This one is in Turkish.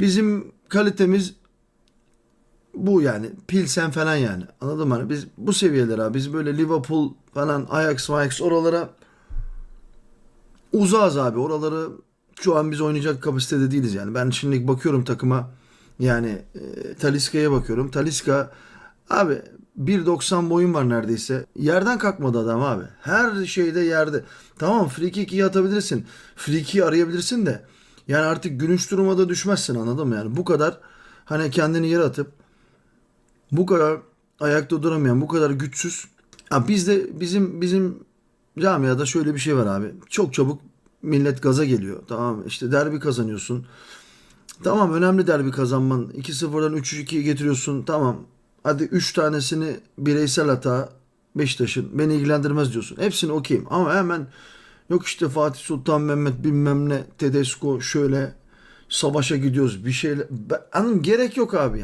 Bizim kalitemiz bu yani. Pilsen falan yani. Anladın mı? Hani biz bu seviyeler abi. Biz böyle Liverpool falan Ajax, Ajax oralara uzağız abi. Oraları şu an biz oynayacak kapasitede değiliz yani. Ben şimdi bakıyorum takıma yani e, Taliska'ya bakıyorum. Taliska abi 1.90 boyun var neredeyse. Yerden kalkmadı adam abi. Her şeyde yerde. Tamam free kick iyi atabilirsin. Free kick'i arayabilirsin de. Yani artık gülünç duruma da düşmezsin anladın mı? Yani bu kadar hani kendini yere atıp bu kadar ayakta duramayan, bu kadar güçsüz. Ha bizde bizim bizim camiada şöyle bir şey var abi. Çok çabuk millet gaza geliyor. Tamam işte derbi kazanıyorsun. Tamam önemli derbi kazanman. 2-0'dan 3-2'ye getiriyorsun. Tamam. Hadi 3 tanesini bireysel hata Beşiktaş'ın beni ilgilendirmez diyorsun. Hepsini okeyim. Ama hemen yok işte Fatih Sultan Mehmet bilmem ne Tedesco şöyle savaşa gidiyoruz bir şeyler. Ben, mı? gerek yok abi.